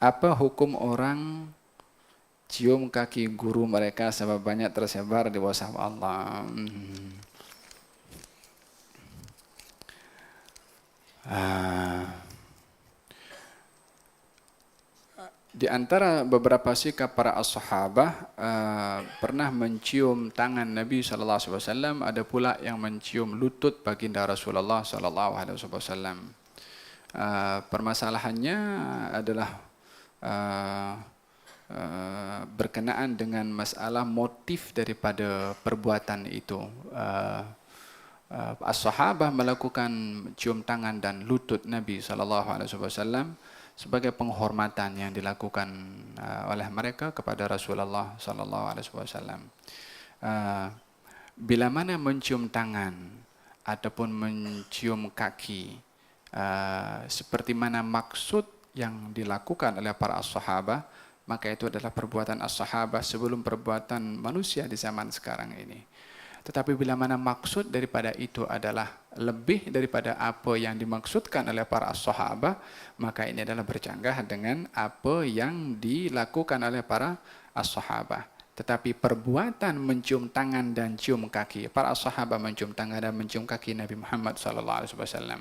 apa hukum orang cium kaki guru mereka sebab banyak tersebar di bawah Allah. Hmm. Ah. Di antara beberapa sikap para as-sahabah uh, pernah mencium tangan Nabi sallallahu alaihi wasallam ada pula yang mencium lutut baginda Rasulullah sallallahu alaihi wasallam. Uh, permasalahannya adalah uh, uh, berkenaan dengan masalah motif daripada perbuatan itu. Uh, uh, as-sahabah melakukan cium tangan dan lutut Nabi sallallahu alaihi wasallam sebagai penghormatan yang dilakukan uh, oleh mereka kepada Rasulullah sallallahu alaihi wasallam. Uh, bila mana mencium tangan ataupun mencium kaki uh, seperti mana maksud yang dilakukan oleh para sahabat maka itu adalah perbuatan as-sahabah sebelum perbuatan manusia di zaman sekarang ini. Tetapi bila mana maksud daripada itu adalah lebih daripada apa yang dimaksudkan oleh para sahabat, maka ini adalah bercanggah dengan apa yang dilakukan oleh para sahabat. Tetapi perbuatan mencium tangan dan cium kaki, para sahabat mencium tangan dan mencium kaki Nabi Muhammad sallallahu alaihi wasallam.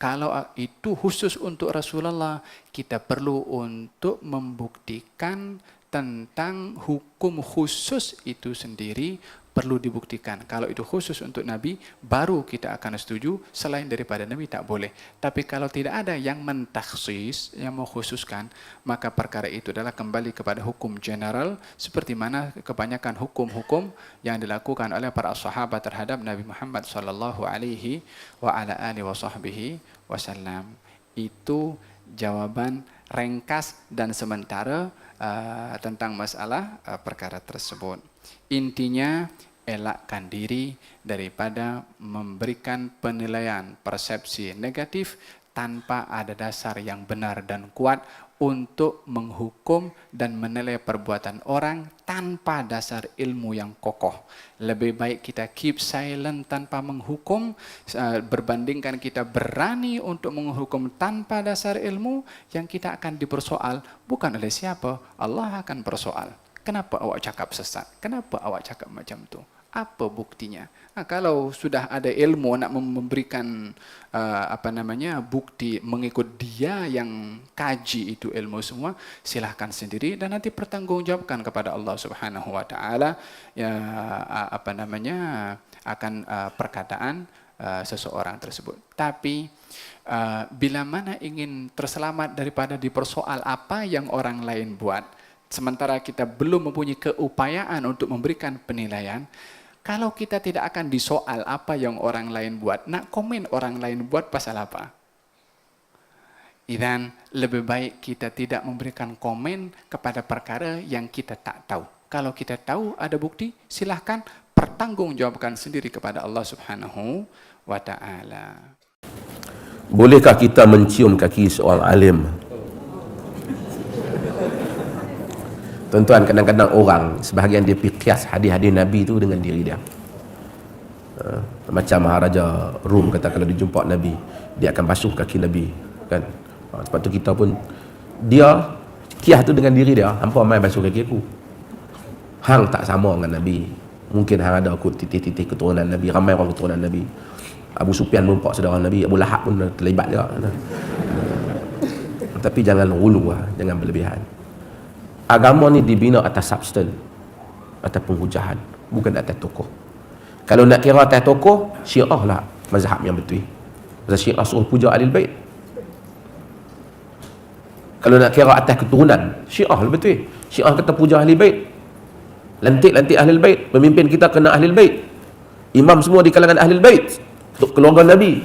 Kalau itu khusus untuk Rasulullah, kita perlu untuk membuktikan tentang hukum khusus itu sendiri perlu dibuktikan. Kalau itu khusus untuk Nabi, baru kita akan setuju. Selain daripada Nabi, tak boleh. Tapi kalau tidak ada yang mentaksis, yang mengkhususkan, maka perkara itu adalah kembali kepada hukum general, seperti mana kebanyakan hukum-hukum yang dilakukan oleh para sahabat terhadap Nabi Muhammad sallallahu alaihi wa ala alihi wasallam. Itu jawaban ringkas dan sementara uh, tentang masalah uh, perkara tersebut. Intinya elakkan diri daripada memberikan penilaian persepsi negatif tanpa ada dasar yang benar dan kuat untuk menghukum dan menilai perbuatan orang tanpa dasar ilmu yang kokoh. Lebih baik kita keep silent tanpa menghukum uh, berbandingkan kita berani untuk menghukum tanpa dasar ilmu yang kita akan dipersoal bukan oleh siapa, Allah akan persoal. Kenapa awak cakap sesat? Kenapa awak cakap macam tu? apa buktinya? Nah, kalau sudah ada ilmu nak memberikan uh, apa namanya bukti mengikut dia yang kaji itu ilmu semua, silahkan sendiri dan nanti pertanggungjawabkan kepada Allah Subhanahu Wa Taala ya apa namanya akan uh, perkataan uh, seseorang tersebut. Tapi uh, bila mana ingin terselamat daripada dipersoal apa yang orang lain buat, sementara kita belum mempunyai keupayaan untuk memberikan penilaian, kalau kita tidak akan disoal apa yang orang lain buat, nak komen orang lain buat pasal apa? Dan lebih baik kita tidak memberikan komen kepada perkara yang kita tak tahu. Kalau kita tahu ada bukti, silahkan pertanggungjawabkan sendiri kepada Allah Subhanahu wa taala. Bolehkah kita mencium kaki seorang alim? Tuan-tuan kadang-kadang orang sebahagian dia pikias hadis-hadis Nabi tu dengan diri dia. Uh, macam Maharaja Rum kata kalau dia jumpa Nabi, dia akan basuh kaki Nabi, kan? Uh, sebab tu kita pun dia kias tu dengan diri dia, hampa mai basuh kaki aku. Hang tak sama dengan Nabi. Mungkin hang ada aku titik-titik keturunan Nabi, ramai orang keturunan Nabi. Abu Sufyan pun pak saudara Nabi, Abu Lahab pun terlibat dia. Uh, tapi jangan ulu lah, jangan berlebihan agama ni dibina atas substan atas penghujahan bukan atas tokoh. Kalau nak kira atas tokoh syiah lah mazhab yang betul. Sebab syiah suruh puja ahli bait. Kalau nak kira atas keturunan syiah lah betul. Syiah kata puja ahli bait. Lantik-lantik ahli bait. Pemimpin kita kena ahli bait. Imam semua di kalangan ahli bait. Untuk keluarga nabi.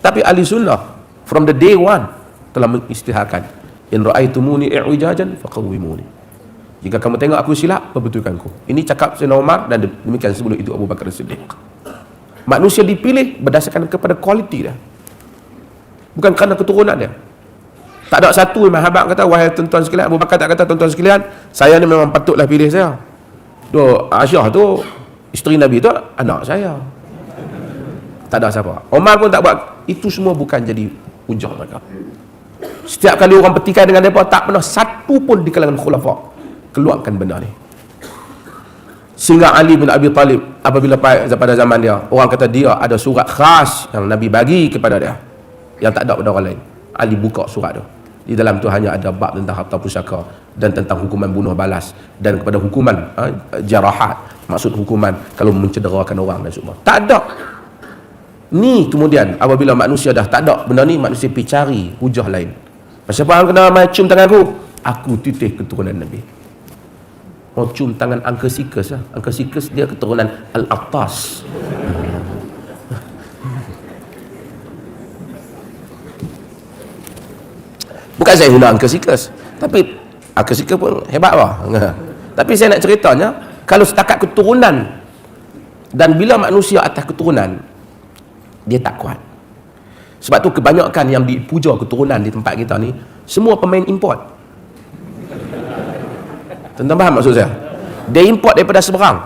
Tapi ahli sunnah from the day one telah mengistiharkan in ra'aitumuni i'wijajan faqawwimuni. Jika kamu tengok aku silap perbetulkan aku. Ini cakap Sayyidina Umar dan demikian sebelum itu Abu Bakar Siddiq. Manusia dipilih berdasarkan kepada kualiti dia. Bukan kerana keturunan dia. Tak ada satu Imam Habab kata wahai tuan-tuan sekalian Abu Bakar tak kata tuan-tuan sekalian saya ni memang patutlah pilih saya. Tu Aisyah tu isteri Nabi tu anak saya. Tak ada siapa. Umar pun tak buat. Itu semua bukan jadi hujah mereka Setiap kali orang petikai dengan mereka, tak pernah satu pun di kalangan khulafa keluarkan benda ni. Sehingga Ali bin Abi Talib apabila pada zaman dia, orang kata dia ada surat khas yang Nabi bagi kepada dia. Yang tak ada pada orang lain. Ali buka surat tu. Di dalam tu hanya ada bab tentang harta pusaka dan tentang hukuman bunuh balas dan kepada hukuman ha, jarahat. Maksud hukuman kalau mencederakan orang dan semua. Tak ada. Ni kemudian apabila manusia dah tak ada benda ni manusia pergi cari hujah lain. Pasal hang kena macam tangan aku? Aku titih keturunan Nabi. Oh cium tangan Angka Sikus lah. Angka Sikus dia keturunan Al-Attas. Bukan saya hina Angka Sikus. Tapi Angka Sikus pun hebat lah. Tapi saya nak ceritanya, kalau setakat keturunan dan bila manusia atas keturunan, dia tak kuat. Sebab tu kebanyakan yang dipuja keturunan di tempat kita ni, semua pemain import. Tentang faham maksud saya? Dia import daripada seberang.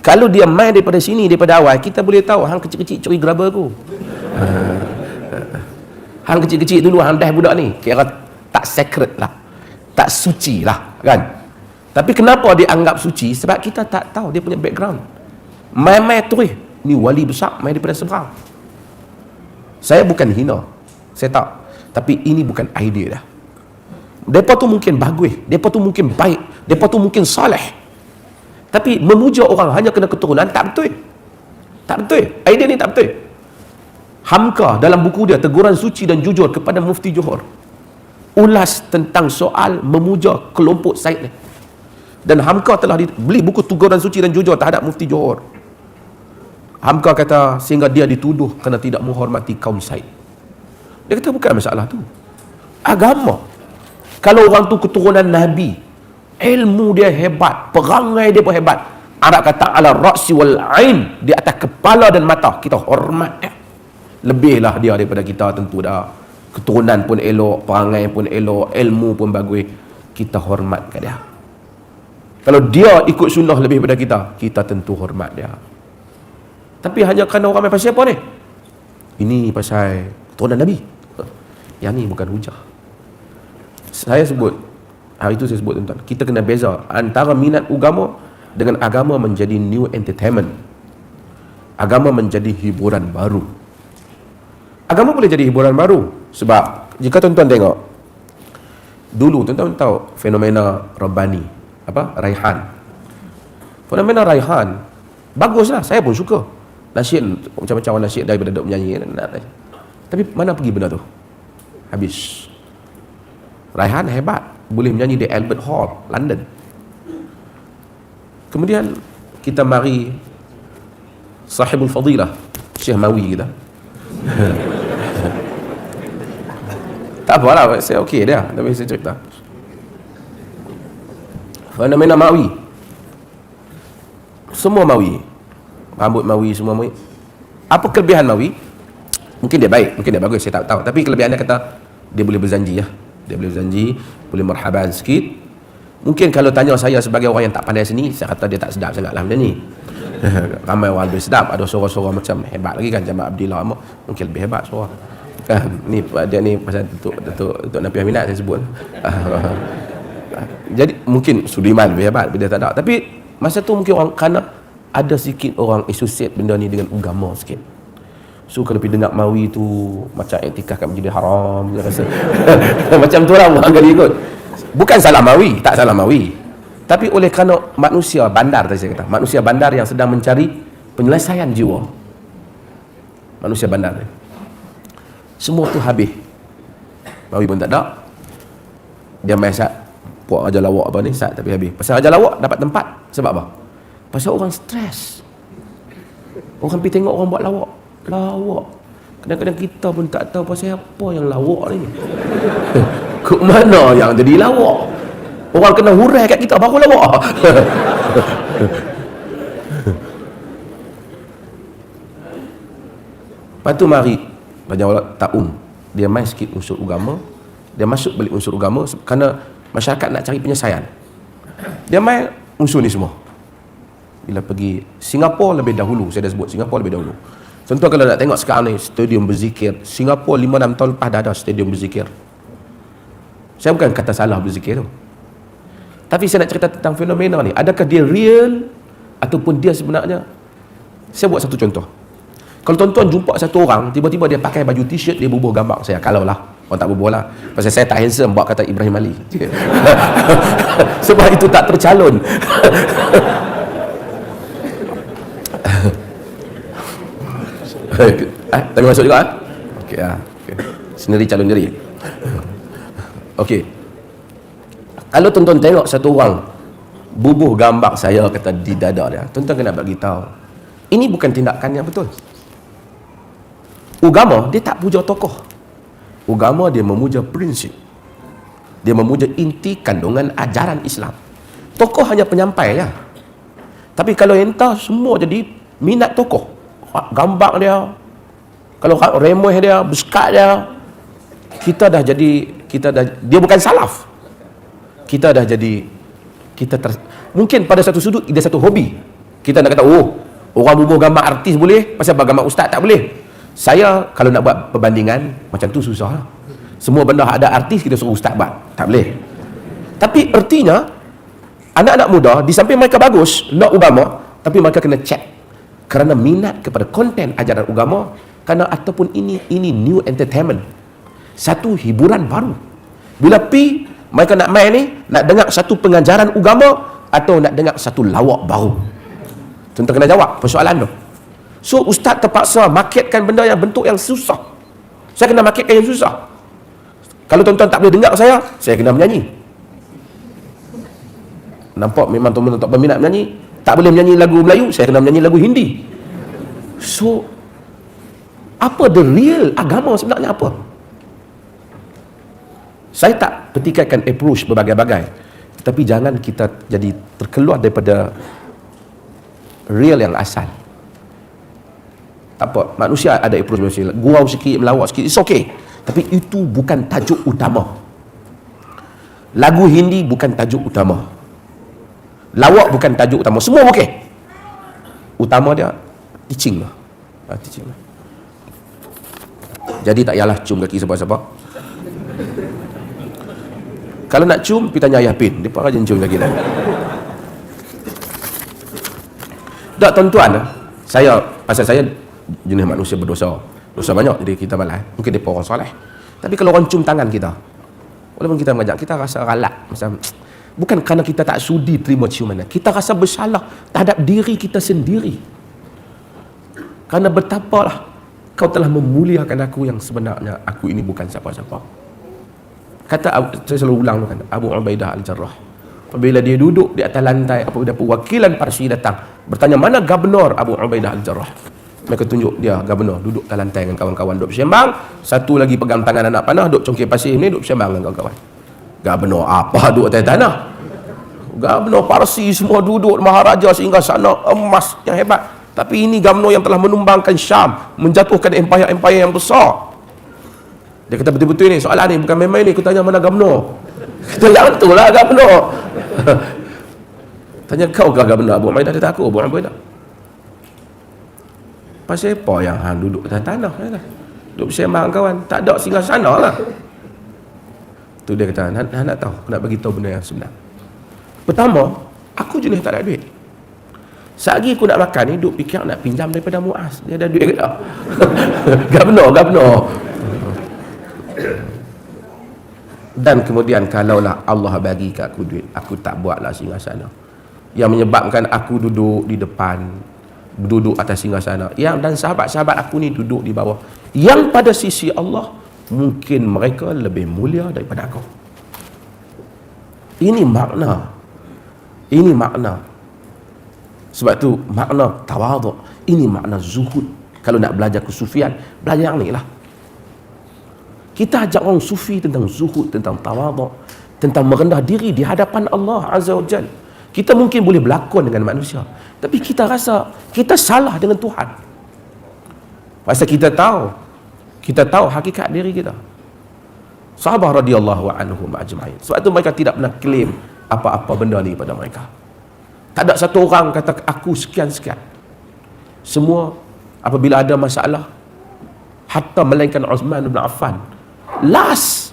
Kalau dia main daripada sini, daripada awal, kita boleh tahu hang kecil-kecil curi geraba aku. hang kecil-kecil dulu, hang dah budak ni. Kira tak sacred lah. Tak suci lah. Kan? Tapi kenapa dia anggap suci? Sebab kita tak tahu dia punya background. Main-main terus. Ni wali besar, main daripada seberang. Saya bukan hina. Saya tak. Tapi ini bukan idea dah. Mereka tu mungkin bagus. Mereka tu mungkin baik. Mereka tu mungkin saleh. Tapi memuja orang hanya kena keturunan, tak betul. Tak betul. Idea ni tak betul. Hamka dalam buku dia, Teguran Suci dan Jujur kepada Mufti Johor. Ulas tentang soal memuja kelompok Said ni. Dan Hamka telah beli buku Teguran Suci dan Jujur terhadap Mufti Johor. Hamka kata sehingga dia dituduh kerana tidak menghormati kaum Said. Dia kata bukan masalah tu. Agama. Kalau orang tu keturunan Nabi, ilmu dia hebat, perangai dia pun hebat. Arab kata ala ra'si wal ain, di atas kepala dan mata, kita hormat dia. Lebihlah dia daripada kita tentu dah. Keturunan pun elok, perangai pun elok, ilmu pun bagus. Kita hormat dia. Kalau dia ikut sunnah lebih daripada kita, kita tentu hormat dia. Tapi hanya kerana orang main pasal apa ni? Ini pasal keturunan Nabi. Yang ni bukan hujah. Saya sebut, hari itu saya sebut tuan kita kena beza antara minat agama dengan agama menjadi new entertainment. Agama menjadi hiburan baru. Agama boleh jadi hiburan baru. Sebab, jika tuan-tuan tengok, dulu tuan-tuan tahu fenomena Rabbani. Apa? Raihan. Fenomena Raihan, baguslah, saya pun suka nasyid macam-macam orang nasyid daripada dok menyanyi tapi mana pergi benda tu? Habis. Raihan hebat. Boleh menyanyi di Albert Hall London. Kemudian kita mari sahibul fadilah Syekh Mawi kita. Tak apalah saya okey dia. Tapi saya cerita. Fenomena Mawi. Semua Mawi rambut mawi semua mawi apa kelebihan mawi mungkin dia baik mungkin dia bagus saya tak tahu. Tapi kelebihan dia kata dia boleh berjanji ya. Dia boleh berjanji boleh marhaban sikit. Mungkin kalau tanya saya sebagai orang yang tak pandai seni saya kata dia tak sedap sangat lah benda ni. Ramai orang lebih sedap ada suara-suara macam hebat lagi kan Jamal Abdillah mungkin lebih hebat suara. Kan ni dia ni pasal Datuk Datuk Datuk Nabi Aminat saya sebut. Jadi mungkin Sudiman lebih hebat dia tak ada. Tapi masa tu mungkin orang kerana ada sikit orang associate benda ni dengan agama sikit. So kalau pergi dengar mawi tu macam etikah kat menjadi haram dia rasa macam tu lah orang kali ikut. Bukan salah mawi tak salah mawi. Tapi oleh kerana manusia bandar tadi saya kata manusia bandar yang sedang mencari penyelesaian jiwa. Manusia bandar ni semua tu habis. Mawi pun tak ada. Dia main sat puak ajar lawak apa ni sat tapi habis. Pasal ajar lawak dapat tempat sebab apa Pasal orang stres. Orang pergi tengok orang buat lawak. Lawak. Kadang-kadang kita pun tak tahu pasal apa yang lawak ni. Ke mana yang jadi lawak? Orang kena hurai kat kita baru lawak. Lepas tu mari Raja Allah Ta'um Dia main sikit unsur agama Dia masuk balik unsur agama Kerana masyarakat nak cari penyelesaian Dia main unsur ni semua bila pergi Singapura lebih dahulu saya dah sebut Singapura lebih dahulu contoh kalau nak tengok sekarang ni stadium berzikir Singapura 5-6 tahun lepas dah ada stadium berzikir Saya bukan kata salah berzikir tu. Tapi saya nak cerita tentang fenomena ni. Adakah dia real ataupun dia sebenarnya saya buat satu contoh. Kalau tuan-tuan jumpa satu orang, tiba-tiba dia pakai baju t-shirt, dia bubuh gambar saya. Kalau lah. Orang tak bubuh lah. Pasal saya tak handsome, buat kata Ibrahim Ali. Sebab itu tak tercalon. eh, tak boleh masuk juga? Eh? Okey, ah. Okay. Sendiri calon diri. Okey. Kalau tuan-tuan tengok satu orang bubuh gambar saya kata di dada dia, tuan-tuan kena bagi tahu. Ini bukan tindakan yang betul. Agama dia tak puja tokoh. Agama dia memuja prinsip. Dia memuja inti kandungan ajaran Islam. Tokoh hanya penyampai ya. Tapi kalau entah semua jadi minat tokoh. Gambar dia. Kalau remeh dia, beskat dia. Kita dah jadi kita dah dia bukan salaf. Kita dah jadi kita ter, mungkin pada satu sudut dia satu hobi. Kita nak kata oh, orang bubuh gambar artis boleh, pasal gambar ustaz tak boleh. Saya kalau nak buat perbandingan macam tu susah lah. Semua benda ada artis kita suruh ustaz buat. Tak boleh. Tapi ertinya anak-anak muda di samping mereka bagus nak agama tapi mereka kena check kerana minat kepada konten ajaran agama kerana ataupun ini ini new entertainment. Satu hiburan baru. Bila pi mereka nak main ni nak dengar satu pengajaran agama atau nak dengar satu lawak baru? Tuan kena jawab persoalan tu. So ustaz terpaksa marketkan benda yang bentuk yang susah. Saya kena marketkan yang susah. Kalau tuan-tuan tak boleh dengar saya saya kena menyanyi nampak memang tuan-tuan tak berminat menyanyi tak boleh menyanyi lagu Melayu saya kena menyanyi lagu Hindi. So apa the real agama sebenarnya apa? Saya tak petikaikan approach berbagai-bagai. Tapi jangan kita jadi terkeluar daripada real yang asal. Tak apa manusia ada approach manusia. Gurau sikit melawak sikit it's okay. Tapi itu bukan tajuk utama. Lagu Hindi bukan tajuk utama lawak bukan tajuk utama. Semua okey? Utama dia teaching lah. Ha, teaching lah. Jadi tak payahlah cium kaki siapa-siapa kalau nak cium pergi tanya ayah pin. Dia rajin cium kaki dia. Tak tuan-tuan saya pasal saya jenis manusia berdosa. Dosa banyak jadi kita malas mungkin dia orang soleh. Tapi kalau orang cium tangan kita walaupun kita mengajak kita rasa galak macam bukan kerana kita tak sudi terima ciuman. Kita rasa bersalah terhadap diri kita sendiri. Kerana betapalah kau telah memuliakan aku yang sebenarnya aku ini bukan siapa-siapa. Kata saya selalu ulang kan Abu Ubaidah Al-Jarrah. Apabila dia duduk di atas lantai apabila perwakilan Parsi datang bertanya mana gubernur? Abu Ubaidah Al-Jarrah. Mereka tunjuk dia gubernur duduk di lantai dengan kawan-kawan duduk bersembang. Satu lagi pegang tangan anak panah duduk congkir pasir ni duduk bersembang dengan kawan-kawan Gubernur apa duduk atas tanah? Gubernur Parsi semua duduk maharaja sehingga sana emas yang hebat. Tapi ini gubernur yang telah menumbangkan Syam, menjatuhkan empayar-empayar yang besar. Dia kata betul-betul ni soalan ni bukan main-main ni. Aku tanya mana gubernur? Kita yang tu lah gubernur. tanya kau ke gubernur Abu Maidah? Dia tak aku Abu Maidah. Pasal apa yang hang duduk atas tanah? Duduk bersembang kawan. Tak ada singgah sana lah. Tu dia kata, nak, nak, tahu, nak bagi tahu benda yang sebenar. Pertama, aku jenis tak ada duit. Sehari aku nak makan ni, duk fikir nak pinjam daripada Muaz. Dia ada duit ke tak? gak benar. Dan kemudian kalaulah Allah bagi kat aku duit, aku tak buatlah singgah sana. Yang menyebabkan aku duduk di depan, duduk atas singgah sana. Yang dan sahabat-sahabat aku ni duduk di bawah. Yang pada sisi Allah, mungkin mereka lebih mulia daripada aku. Ini makna. Ini makna. Sebab tu makna tawaduk ini makna zuhud. Kalau nak belajar kesufian belajar yang ni lah. Kita ajak orang sufi tentang zuhud tentang tawaduk tentang merendah diri di hadapan Allah Azza wa Jal. Kita mungkin boleh berlakon dengan manusia. Tapi kita rasa kita salah dengan Tuhan. Pasal kita tahu kita tahu hakikat diri kita sahabat radhiyallahu anhum ajma'in sebab itu mereka tidak pernah claim apa-apa benda ni pada mereka tak ada satu orang kata aku sekian-sekian semua apabila ada masalah hatta melainkan Uthman bin Affan last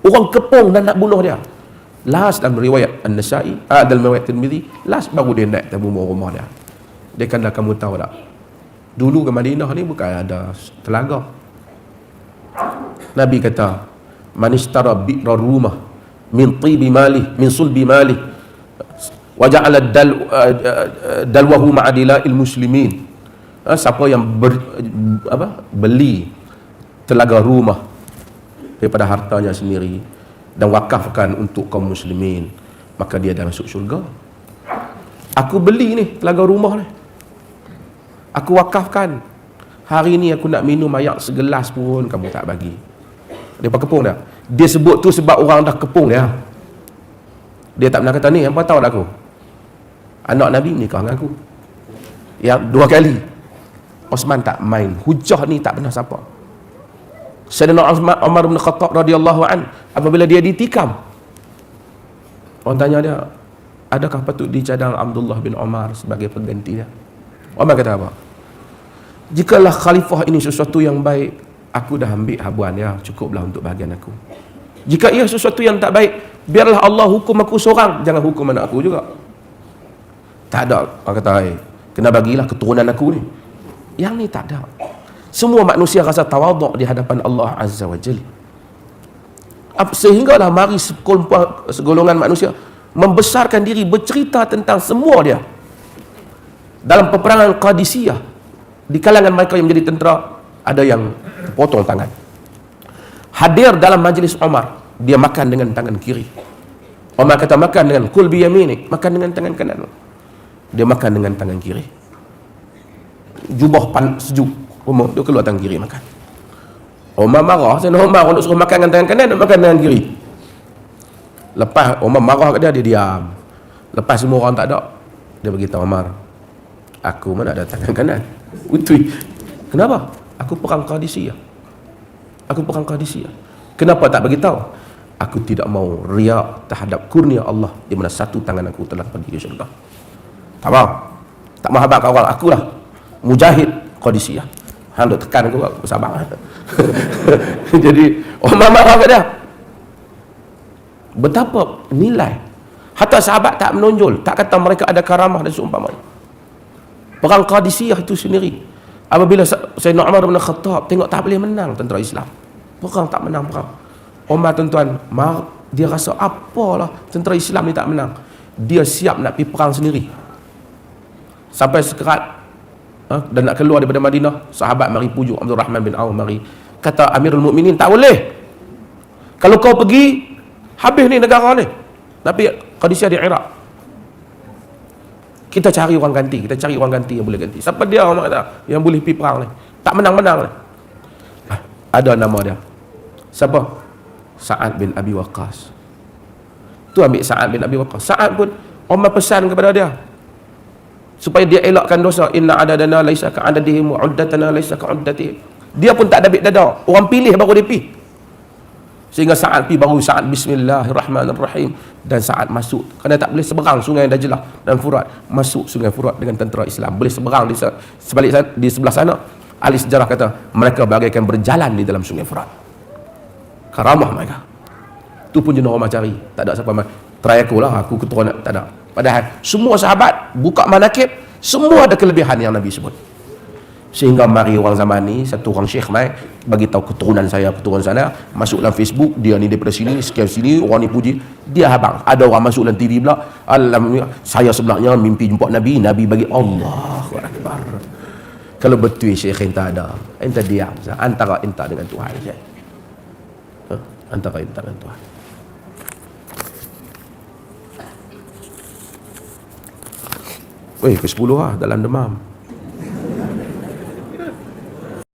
Orang kepung dan nak bunuh dia. Last dalam riwayat An-Nasai, ah, dalam riwayat Tirmizi, last baru dia naik tabu rumah dia. Dia kata kamu tahu tak? Dulu ke Madinah ni bukan ada telaga. Nabi kata, "Man ishtara bi'ra rumah min tibi mali, min sulbi mali, wa ja'ala dal uh, uh, dalwahu ma'adila'il muslimin." Ha, siapa yang ber, apa, beli telaga rumah daripada hartanya sendiri dan wakafkan untuk kaum muslimin maka dia dah masuk syurga. Aku beli ni telaga rumah ni. Aku wakafkan. Hari ni aku nak minum air segelas pun kamu tak bagi dia pakai kepung dah. Dia sebut tu sebab orang dah kepung dia. Dia tak pernah kata ni apa tahu tak aku? Anak Nabi nikah dengan aku. Yang dua kali. Osman tak main. Hujah ni tak pernah siapa. Sayyidina Umar, Umar bin Khattab radhiyallahu an apabila dia ditikam orang tanya dia adakah patut dicadang Abdullah bin Umar sebagai pengganti dia? Umar kata apa? Jikalau khalifah ini sesuatu yang baik aku dah ambil habuan ya cukuplah untuk bahagian aku. Jika ia sesuatu yang tak baik biarlah Allah hukum aku seorang. Jangan hukum anak aku juga. Tak ada. Orang kata hey, kena bagilah keturunan aku ni. Yang ni tak ada. Semua manusia rasa tawaduk di hadapan Allah Azza wa Jalla. Sehinggalah mari sekumpulan segolongan manusia membesarkan diri bercerita tentang semua dia. Dalam peperangan Qadisiyah di kalangan mereka yang menjadi tentera ada yang potong tangan. Hadir dalam majlis Umar, dia makan dengan tangan kiri. Umar kata makan dengan kul bi yaminik, makan dengan tangan kanan. Dia makan dengan tangan kiri. Jubah pan sejuk Umar dia keluar tangan kiri makan Umar marah Saya Umar untuk suruh makan dengan tangan kanan Nak makan dengan kiri Lepas Umar marah kat dia Dia diam Lepas semua orang tak ada Dia beritahu Umar Aku mana ada tangan kanan Utui Kenapa? Aku perang Qadisiyah Aku perang Qadisiyah Kenapa tak beritahu? Aku tidak mau riak terhadap kurnia Allah di mana satu tangan aku telah pergi ke syurga. Tak mau. Tak mau habaq orang. Akulah mujahid Qadisiyah. Hang duk tekan aku bersabar. Jadi Umar marah kat dia. Betapa nilai. Hatta sahabat tak menonjol, tak kata mereka ada karamah dan seumpamanya. Perang Qadisiyah itu sendiri. Apabila Sayyidina Umar bin Khattab tengok tak boleh menang tentera Islam. Perang tak menang perang. Umar tuan-tuan, dia rasa apalah tentera Islam ni tak menang. Dia siap nak pergi perang sendiri. Sampai sekerat ha, dan nak keluar daripada Madinah sahabat mari pujuk Abdul Rahman bin Auf mari kata Amirul Mukminin tak boleh kalau kau pergi habis ni negara ni tapi Qadisiyah di Iraq kita cari orang ganti kita cari orang ganti yang boleh ganti siapa dia orang kata yang boleh pergi perang ni tak menang-menang. Ha, ada nama dia. Siapa? Sa'ad bin Abi Waqqas. Tu ambil Sa'ad bin Abi Waqqas. Sa'ad pun Umar pesan kepada dia. Supaya dia elakkan dosa. Inna adadana laisa ka adadihim wa uddatana laisa ka uddatihim dia pun tak ada bid dada. Orang pilih baru dia pi. Sehingga saat pi baru saat bismillahirrahmanirrahim. Dan saat masuk. Kerana tak boleh seberang sungai Dajlah dan Furat. Masuk sungai Furat dengan tentera Islam. Boleh seberang di sebalik sana, di sebelah sana ahli sejarah kata mereka bagaikan berjalan di dalam sungai Furat. Karamah mereka. Tu pun jenis orang cari tak ada siapa try aku lah aku keturunan tak ada. Padahal semua sahabat buka manakib, semua ada kelebihan yang Nabi sebut. Sehingga mari orang zaman ni, satu orang syekh mai bagi tahu keturunan saya, keturunan sana, masuk dalam Facebook, dia ni daripada sini, sekian sini, orang ni puji, dia habang. Ada orang masuk dalam TV pula, alhamdulillah, saya sebelahnya mimpi jumpa Nabi, Nabi bagi Allah Akbar. Kalau betul syekh enta ada, enta diam, antara enta dengan Tuhan saja. Antara enta dengan Tuhan. Weh, ke 10 lah dalam demam.